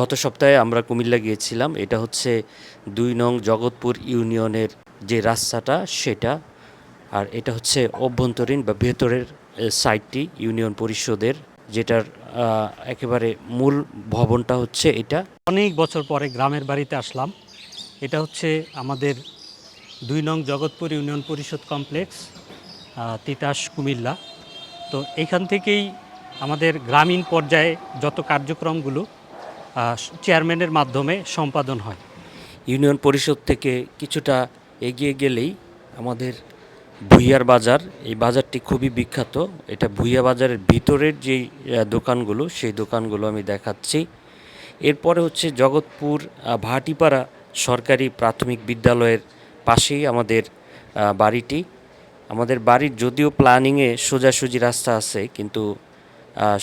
গত সপ্তাহে আমরা কুমিল্লা গিয়েছিলাম। এটা হচ্ছে দুই নং জগৎপুর ইউনিয়নের যে রাস্তাটা, সেটা। আর এটা হচ্ছে অভ্যন্তরীণ বা ভেতরের সাইটটি ইউনিয়ন পরিষদের, যেটার একেবারে মূল ভবনটা হচ্ছে এটা। অনেক বছর পরে গ্রামের বাড়িতে আসলাম। এটা হচ্ছে আমাদের দুই নং জগৎপুর ইউনিয়ন পরিষদ কমপ্লেক্স তিতাস কুমিল্লা। তো এখান থেকেই আমাদের গ্রামীণ পর্যায়ে যত কার্যক্রমগুলো চেয়ারম্যানের মাধ্যমে সম্পাদন হয়। ইউনিয়ন পরিষদ থেকে কিছুটা এগিয়ে গেলেই আমাদের ভুইয়ার বাজার, এই বাজারটি খুবই বিখ্যাত। এটা ভুইয়া বাজারের ভিতরের যেই দোকানগুলো, সেই দোকানগুলো আমি দেখাচ্ছি। এরপরে হচ্ছে জগৎপুর ভাটিপাড়া সরকারি প্রাথমিক বিদ্যালয়ের পাশেই আমাদের বাড়িটি। আমাদের বাড়ির যদিও প্ল্যানিংয়ে সোজাসুজি রাস্তা আছে, কিন্তু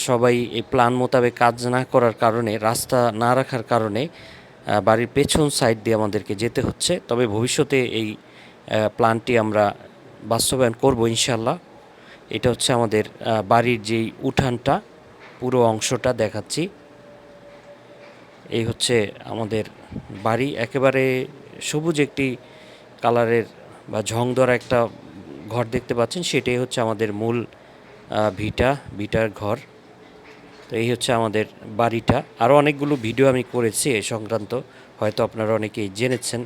সবাই এই প্ল্যান মোতাবেক কাজ না করার কারণে, রাস্তা না রাখার কারণে বাড়ির পেছন সাইড দিয়ে আমাদেরকে যেতে হচ্ছে। তবে ভবিষ্যতে এই প্ল্যানটি আমরা বাস্তবায়ন করব ইনশাল্লাহ এটা হচ্ছে আমাদের বাড়ির যেই উঠানটা, পুরো অংশটা দেখাচ্ছি। এই হচ্ছে আমাদের বাড়ি। একেবারে সবুজ একটি কালারের বা ঝং ধরা একটা ঘর দেখতে পাচ্ছেন, সেটাই হচ্ছে আমাদের মূল ভিটা, ভিটার ঘর। তো এই হচ্ছে আমাদের বাড়িটা। আরও অনেকগুলো ভিডিও আমি করেছি এ সংক্রান্ত, হয়তো আপনারা অনেকেই জেনেছেন।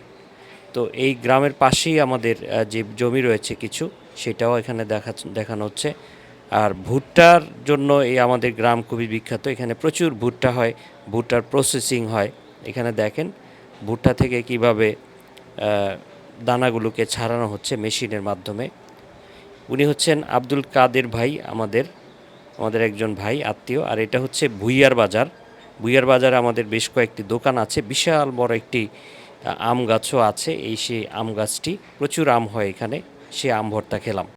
তো এই গ্রামের পাশেই আমাদের যে জমি রয়েছে কিছু, সেটাও এখানে দেখা, দেখানো হচ্ছে। আর ভুট্টার জন্য এই আমাদের গ্রাম খুবই বিখ্যাত। এখানে প্রচুর ভুট্টা হয়, ভুট্টার প্রসেসিং হয়। এখানে দেখেন, ভুট্টা থেকে কীভাবে দানাগুলোকে ছাড়ানো হচ্ছে মেশিনের মাধ্যমে। উনি হচ্ছেন আব্দুল কাদের ভাই আমাদের আমাদের একজন ভাই, আত্মীয়। আর এটা হচ্ছে ভুইয়ার বাজার। ভুইয়ার বাজারে আমাদের বেশ কয়েকটি দোকান আছে, বিশাল বড় একটি আম গাছও আছে। এই সেই আম গাছটি, প্রচুর আম হয় এখানে, সে আম ভর্তা খেলাম।